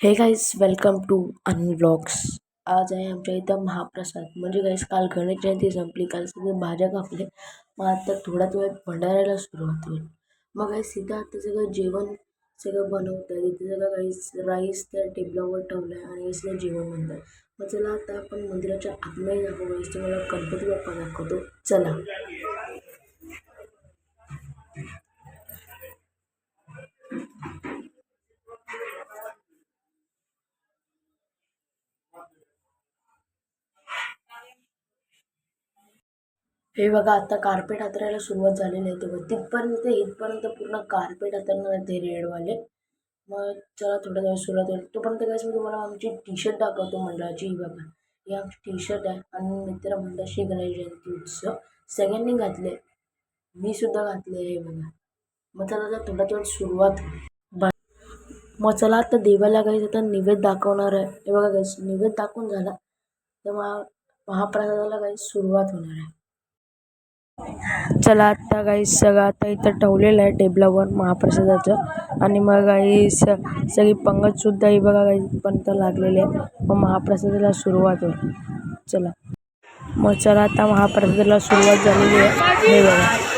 हे guys welcome to अनब्लॉग्स आज आहे आमच्या इथं महाप्रसाद. म्हणजे गाईस काल गणेश जयंती संपली. काल सगळे भाज्या कापले. मग आता थोड्याच वेळात भंडाऱ्याला सुरुवात होईल. मग गाईस सीधा आता सगळं जेवण सगळं बनवतं आहे तिथे सगळं गाईस राईस त्या टेबलावर ठेवलं आहे आणि इसलं जेवण म्हणतात. मग चला आता आपण मंदिराच्या आतमध्ये दाखवू गाईस तुम्हाला गणपती बाप्पा दाखवतो. चला. हे बघा आता कार्पेट हातरायला सुरुवात झालेली आहे. तेव्हा तिथपर्यंत ते इथपर्यंत पूर्ण कार्पेट हातरणार ते रेडवाले. मग चला थोड्या वेळ सुरुवात होईल. तोपर्यंत काय मी तुम्हाला आमची टी शर्ट दाखवतो मंडळाची. ही बघा. ही आमची टी शर्ट आहे आणि मित्र मंडळ श्री गणेश जयंती उत्सव. सगळ्यांनी घातले. मी सुद्धा घातले हे बघा. मग चला आता थोड्या वेळ सुरुवात मग चला आता देवाला गाईस आता निवेद दाखवणार आहे. हे बघा गाईस निवेद दाखवून झाला. तर मग महाप्रसादाला काही सुरुवात होणार आहे. चला आता गाईस सगळं आता इथं ठेवलेलं आहे टेबलावर महाप्रसादाचं. आणि मग गाईस सगळी पंगतसुद्धा ही बघा गाईस पर्यंत लागलेली आहे. मग महाप्रसादाला सुरुवात होईल. चला. मग चला आता महाप्रसादाला सुरुवात झालेली आहे. हे बघा.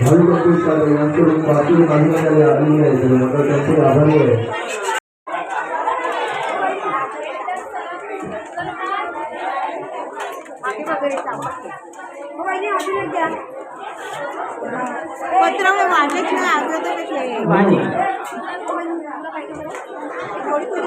हम सब कुछ कर रहे हैं हम तो बाकी मानने वाले आदमी है इसलिए मतलब सबसे आभारी है पत्र में वाढले की नाही आग्रह तर भेटले थोडी थोडी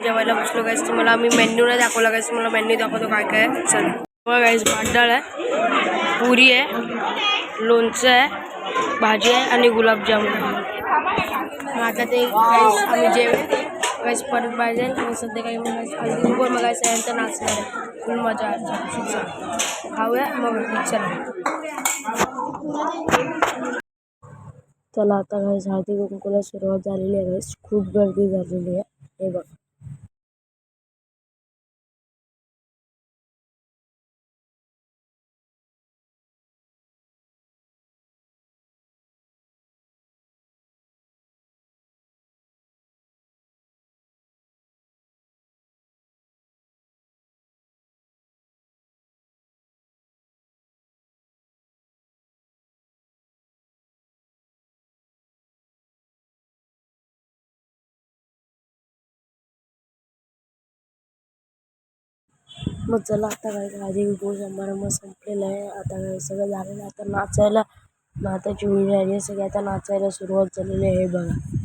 जेवायला बसलो गाईस तुम्हाला आम्ही मेन्यू नाही दाखवला गाईस तुम्हाला मेन्यू दाखवतो काय काय आहे. बघा गाईस भांडाळ आहे पुरी आहे लोणचं आहे भाजी आहे आणि गुलाबजामुन आता ते गाईस आम्ही जेवण गाईस परत पाहिजे आणि सध्या काही हल्दी बघायचं आहे. तर नाचणार आहे. फुल मजा आहे खाऊया. मग चला. चला आता गाईस हळदी कुंकूला सुरुवात झालेली आहे गाईस खूप गर्दी झालेली आहे. हे बघा. मग चला आता काय आधी गोळ समारंभ संपलेला आहे. आता काय सगळं झालेलं आहे आता नाचायला नाचायची वेळ आली आहे सगळे आता नाचायला सुरुवात झालेली आहे हे बघा.